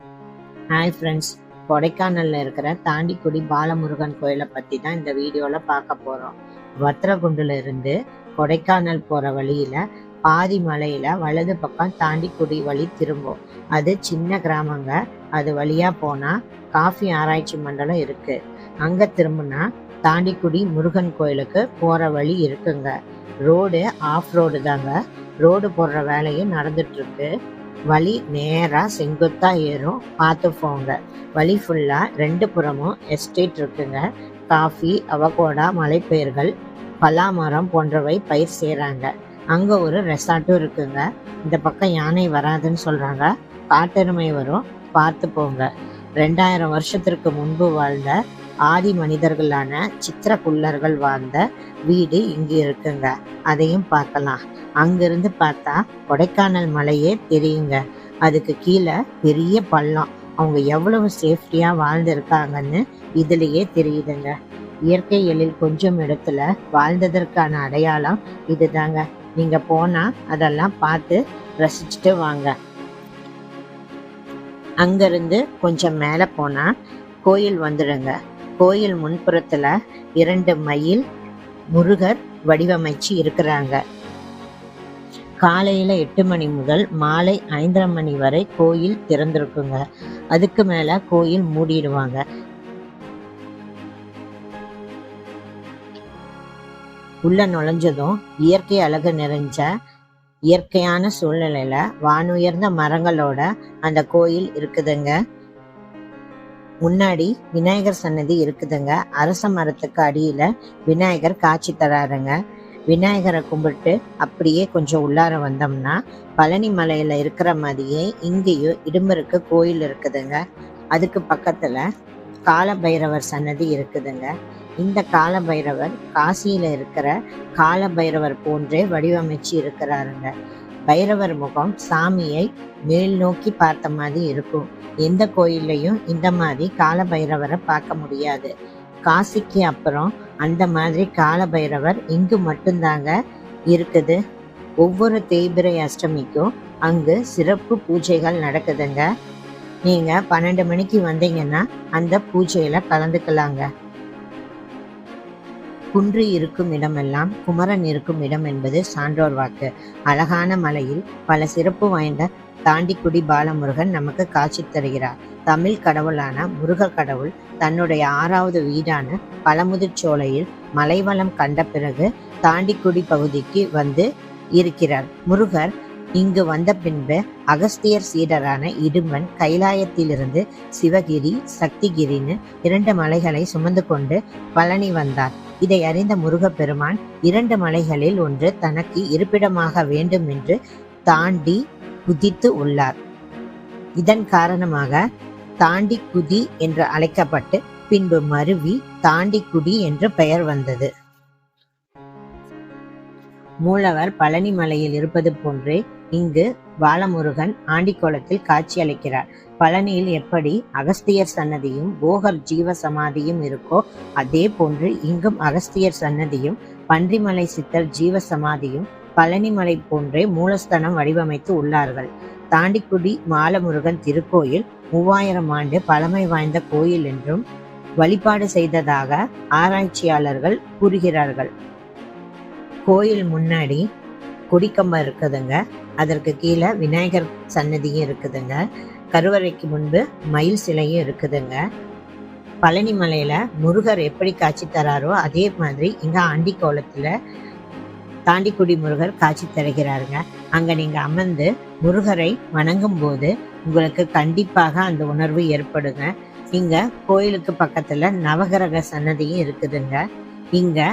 Hi friends கொடைக்கானல்ல இருக்கிற தாண்டிக்குடி பாலமுருகன் கோயிலை பத்தி தான் இந்த வீடியோல பார்க்க போறோம். வத்ரகுண்டுல இருந்து கொடைக்கானல் போற வழியில பாதி மலையில வலது பக்கம் தாண்டிக்குடி வழி திரும்பும். அது சின்ன கிராமங்க. அது வழியா போனா காஃபி ஆராய்ச்சி மண்டலம் இருக்கு. அங்க திரும்பினா தாண்டிக்குடி முருகன் கோயிலுக்கு போற வழி இருக்குங்க. ரோடு ஆஃப் ரோடு தாங்க. ரோடு போடுற வேலையும் நடந்துட்டு இருக்கு. வழி நேராக செங்குத்தாக ஏறும். பார்த்து போங்க. வழி ஃபுல்லாக ரெண்டு புறமும் எஸ்டேட் இருக்குங்க. காஃபி அவகோடா மலைப்பயிர்கள் பலாமரம் போன்றவை பயிர் செய்கிறாங்க அங்கே ஒரு ரெசார்ட்டும் இருக்குங்க. இந்த பக்கம் யானை வராதுன்னு சொல்கிறாங்க காட்டெருமை வரும். பார்த்து போங்க. ரெண்டாயிரம் வருஷத்திற்கு முன்பு வாழ்ந்த ஆதி மனிதர்களான சித்திரக்குள்ளர்கள் வாழ்ந்த வீடு இங்கு இருக்குங்க. அதையும் பார்க்கலாம். அங்கிருந்து பார்த்தா கொடைக்கானல் மலையே தெரியுங்க. அதுக்கு கீழே பெரிய பள்ளம். அவங்க எவ்வளவு சேஃப்டியா வாழ்ந்திருக்காங்கன்னு இதுலயே தெரியுதுங்க. இயற்கை எழில் கொஞ்சம் இடத்துல வாழ்ந்ததற்கான அடையாளம் இதுதாங்க. நீங்க போனா அதெல்லாம் பார்த்து ரசிச்சுட்டு வாங்க. அங்கேருந்து கொஞ்சம் மேல போனா கோயில் வந்துடுங்க. கோயில் முன்புறத்துல இரண்டு மயில் முருகர் வடிவமைச்சு இருக்கிறாங்க. காலையில எட்டு மணி முதல் மாலை ஐந்தரை மணி வரை கோயில் திறந்திருக்குங்க. அதுக்கு மேல கோயில் மூடிடுவாங்க. உள்ள நுழைஞ்சதும் இயற்கை அழகு நிறைஞ்ச இயற்கையான சூழ்நிலையில வானுயர்ந்த மரங்களோட அந்த கோயில் இருக்குதுங்க. முன்னாடி விநாயகர் சன்னதி இருக்குதுங்க. அரச மரத்துக்கு அடியில விநாயகர் காட்சி தராருங்க. விநாயகரை கும்பிட்டு அப்படியே கொஞ்சம் உள்ளார வந்தோம்னா பழனி மலையில இருக்கிற மாதிரியே இங்கேயும் இடும்பருக்கு கோயில் இருக்குதுங்க. அதுக்கு பக்கத்துல காலபைரவர் சன்னதி இருக்குதுங்க. இந்த காலபைரவர் காசியில் காசியில இருக்கிற காலபைரவர் போன்றே வடிவமைச்சு இருக்கிறாருங்க. பைரவர் முகம் சாமியை மேல் நோக்கி பார்த்த மாதிரி இருக்கும். எந்த கோயில்லையும் இந்த மாதிரி கால பைரவரை பார்க்க முடியாது. காசிக்கு அப்புறம் அந்த மாதிரி கால பைரவர் இங்கு மட்டும்தாங்க இருக்குது. ஒவ்வொரு தேய்பிரை அஷ்டமிக்கும் அங்கு சிறப்பு பூஜைகள் நடக்குதுங்க. நீங்க பன்னெண்டு மணிக்கு வந்தீங்கன்னா அந்த பூஜையில கலந்துக்கலாங்க. குன்று இருக்கும் இடமெல்லாம் குமரன் இருக்கும் இடம் என்பது சான்றோர் வாக்கு. அழகான மலையில் பல சிறப்பு வாய்ந்த தாண்டிக்குடி பாலமுருகன் நமக்கு காட்சி தருகிறார். தமிழ் கடவுளான முருக கடவுள் தன்னுடைய ஆறாவது வீடான பழமுதிர்ச்சோலையில் மலைவளம் கண்ட பிறகு தாண்டிக்குடி பகுதிக்கு வந்து இருக்கிறார். முருகர் இங்கு வந்த பின்பு அகஸ்தியர் சீடரான இடும்பன் கைலாயத்திலிருந்து சிவகிரி சக்திகிரின்னு இரண்டு மலைகளை சுமந்து கொண்டு பழனி வந்தார். இதை அறிந்த முருகப்பெருமான் இரண்டு மலைகளில் ஒன்று தனக்கு இருப்பிடமாக வேண்டும் என்று தாண்டி குதித்து உள்ளார். இதன் காரணமாக தாண்டி குதி என்று அழைக்கப்பட்டு பின்பு மருவி தாண்டிக்குடி என்று பெயர் வந்தது. மூலவர் பழனி மலையில் இருப்பது போன்றே இங்கு பாலமுருகன் ஆண்டிக்கோலத்தில் காட்சியளிக்கிறார் பழனியில் எப்படி அகஸ்தியர் சன்னதியும் போகர் ஜீவ சமாதியும் இருக்கோ அதே போன்று இங்கும் அகஸ்தியர் சன்னதியும் பன்றிமலை சித்தர் ஜீவ சமாதியும் பழனிமலை போன்றே மூலஸ்தனம் வடிவமைத்து உள்ளார்கள். தாண்டிக்குடி மாலமுருகன் திருக்கோயில் மூவாயிரம் ஆண்டு பழமை வாய்ந்த கோயில் என்றும் வழிபாடு செய்ததாக ஆராய்ச்சியாளர்கள் கூறுகிறார்கள். கோயில் முன்னாடி கொடிக்கம்பம் இருக்குதுங்க. அதற்கு கீழே விநாயகர் சன்னதியும் இருக்குதுங்க. கருவறைக்கு முன்பு மயில் சிலையும் இருக்குதுங்க. பழனி மலையில் முருகர் எப்படி காட்சி தராரோ அதே மாதிரி இங்கே ஆண்டிக்கோலத்துல தாண்டிக்குடி முருகர் காட்சி தருகிறாருங்க. அங்கே நீங்கள் அமர்ந்து முருகரை வணங்கும் போது உங்களுக்கு கண்டிப்பாக அந்த உணர்வு ஏற்படுங்க. இங்கே கோயிலுக்கு பக்கத்தில் நவகிரக சன்னதியும் இருக்குதுங்க. இங்கே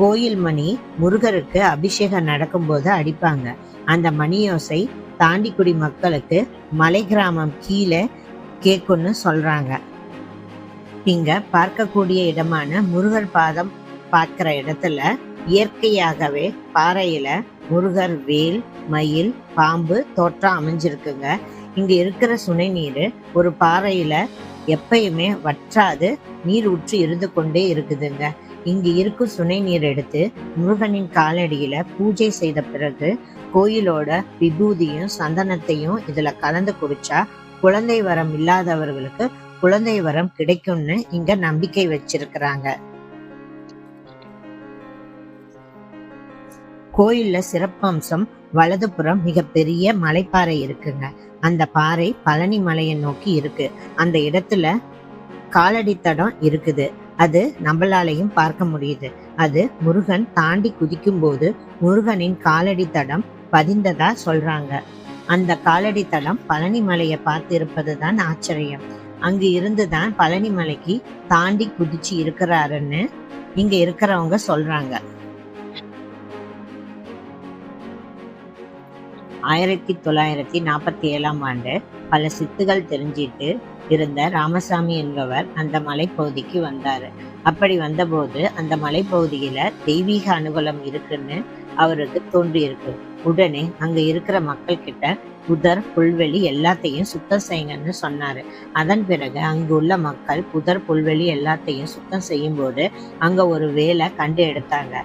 கோயில் மணி முருகருக்கு அபிஷேகம் நடக்கும்போது அடிப்பாங்க. அந்த மணியோசை தாண்டிக்குடி மக்களுக்கு மலை கிராமம் கீழே கேட்குன்னு சொல்றாங்க. இங்க பார்க்கக்கூடிய இடமான முருகர் பாதம் பார்க்கிற இடத்துல இயற்கையாகவே பாறையில முருகர் வேல் மயில் பாம்பு தோற்றம் அமைஞ்சிருக்குங்க. இங்க இருக்கிற சுனை நீர் ஒரு பாறையில எப்பயுமே வற்றாது நீர் ஊற்றி இருந்து கொண்டே இருக்குதுங்க. இங்கு இருக்கும் சுனை நீர் எடுத்து முருகனின் காலடியில பூஜை செய்த பிறகு கோயிலோட விபூதியும் சந்தனத்தையும் இதுல கலந்து குடிச்சா குழந்தை வரம் இல்லாதவர்களுக்கு குழந்தை வரம் கிடைக்கும்னு இங்க நம்பிக்கை வச்சிருக்கிறாங்க. கோயில்ல சிறப்பம்சம் வலதுபுறம் மிகப்பெரிய மலைப்பாறை இருக்குங்க. அந்த பாறை பழனி மலையை நோக்கி இருக்கு. அந்த இடத்துல காலடி தடம் இருக்குது. அது நம்மளாலையும் பார்க்க முடியுது. அது முருகன் தாண்டி குதிக்கும் போது முருகனின் காலடி தடம் பதிந்ததா சொல்றாங்க. அந்த காலடி தடம் பழனி மலையை பார்த்து இருப்பதுதான் ஆச்சரியம். அங்கு இருந்துதான் பழனி மலைக்கு தாண்டி குதிச்சு இருக்கிறாருன்னு இங்க இருக்கிறவங்க சொல்றாங்க. ஆயிரத்தி தொள்ளாயிரத்தி நாற்பத்தி ஏழாம் ஆண்டு பல சித்துகள் தெரிஞ்சிட்டு இருந்த ராமசாமி என்பவர் அந்த மலைப்பகுதிக்கு வந்தாரு. அப்படி வந்தபோது அந்த மலைப்பகுதியில தெய்வீக அனுகூலம் இருக்குன்னு அவருக்கு தோன்றியிருக்கு. உடனே அங்க இருக்கிற மக்கள் கிட்ட புதர் புல்வெளி எல்லாத்தையும் சுத்தம் செய்யுங்கன்னு சொன்னாரு. அதன் பிறகு அங்கு உள்ள மக்கள் புதர் புல்வெளி எல்லாத்தையும் சுத்தம் செய்யும் போது அங்க ஒரு வேலை கண்டு எடுத்தாங்க.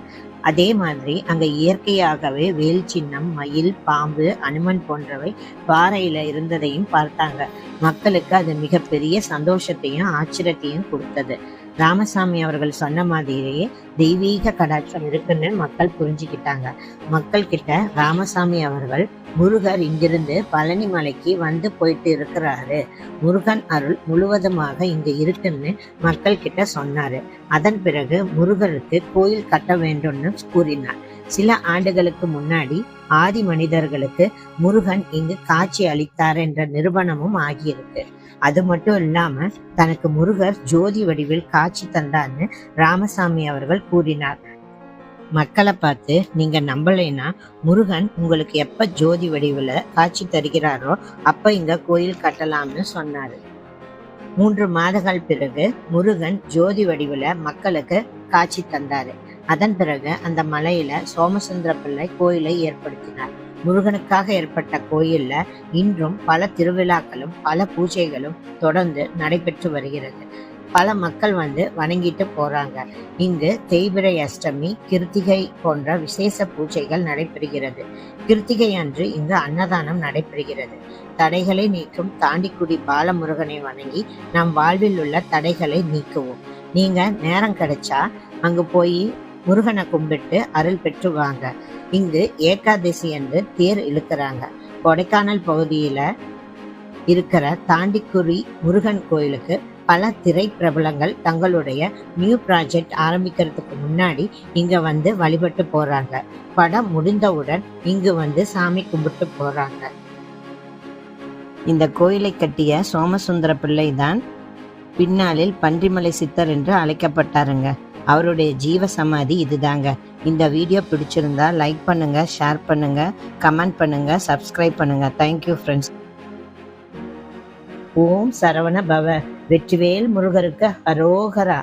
அதே மாதிரி அங்க இயற்கையாகவே வேல் சின்னம் மயில் பாம்பு அனுமன் போன்றவை பாறையில இருந்ததையும் பார்த்தாங்க. மக்களுக்கு அது மிகப்பெரிய சந்தோஷத்தையும் ஆச்சரியத்தையும் கொடுத்தது. ராமசாமி அவர்கள் சொன்ன மாதிரியே தெய்வீக கடாட்சம் இருக்குன்னு மக்கள் புரிஞ்சுக்கிட்டாங்க. மக்கள் கிட்ட ராமசாமி அவர்கள் முருகர் இங்கிருந்து பழனி மலைக்கு வந்து போயிட்டு இருக்கிறாரு. முருகன் அருள் முழுவதுமாக இங்க இருக்குன்னு மக்கள் கிட்ட சொன்னாரு. அதன் பிறகு முருகருக்கு கோயில் கட்ட வேண்டும்னு கூறினார். சில ஆண்டுகளுக்கு முன்னாடி ஆதி மனிதர்களுக்கு முருகன் இங்கு காட்சி அளித்தார் என்ற நிரூபணமும் ஆகியிருக்கு. அது மட்டும் இல்லாம தனக்கு முருகர் ஜோதி வடிவில் காட்சி தந்தார்னு ராமசாமி அவர்கள் கூறினார். மக்களை பார்த்து நீங்க நம்பலைன்னா முருகன் உங்களுக்கு எப்ப ஜோதி வடிவுல காட்சி தருகிறாரோ அப்ப இங்க கோயில் கட்டலாம்னு சொன்னாரு. மூன்று மாதங்கள் பிறகு முருகன் ஜோதி வடிவுல மக்களுக்கு காட்சி தந்தாரு. அதன் பிறகு அந்த மலையில சோமசுந்தர பிள்ளை கோயிலை ஏற்படுத்தினார். முருகனுக்காக ஏற்பட்ட கோயில்ல இன்றும் பல திருவிழாக்களும் பல பூஜைகளும் தொடர்ந்து நடைபெற்று வருகிறது. பல மக்கள் வந்து வணங்கிட்டு போறாங்க. இங்கு தேய்பிரை அஷ்டமி கிருத்திகை போன்ற விசேஷ பூஜைகள் நடைபெறுகிறது. கிருத்திகை அன்று இங்கு அன்னதானம் நடைபெறுகிறது. தடைகளை நீக்கும் தாண்டிக்குடி பாலமுருகனை வணங்கி நம் வாழ்வில் உள்ள தடைகளை நீக்குவோம். நீங்க நேரம் கிடைச்சா அங்கு போய் முருகனை கும்பிட்டு அருள் பெற்று வாங்க இங்கு ஏகாதசி என்று தேர் இழுக்கிறாங்க. கொடைக்கானல் பகுதியில் இருக்கிற தாண்டிக்குறி முருகன் கோயிலுக்கு பல திரை பிரபலங்கள் தங்களுடைய நியூ ப்ராஜெக்ட் ஆரம்பிக்கிறதுக்கு முன்னாடி இங்கே வந்து வழிபட்டு போகிறாங்க படம் முடிந்தவுடன் இங்கு வந்து சாமி கும்பிட்டு போகிறாங்க இந்த கோயிலை கட்டிய சோமசுந்தர பிள்ளை தான் பின்னாளில் பன்றிமலை சித்தர் என்று அழைக்கப்பட்டாருங்க. அவருடைய ஜீவ சமாதி இதுதாங்க. இந்த வீடியோ பிடிச்சிருந்தா லைக் பண்ணுங்க ஷேர் பண்ணுங்க கமெண்ட் பண்ணுங்க சப்ஸ்கிரைப் பண்ணுங்க. தேங்க்யூ ஃப்ரெண்ட்ஸ் ஓம் சரவண பவ. வெற்றிவேல் முருகருக்கு அரோகரா.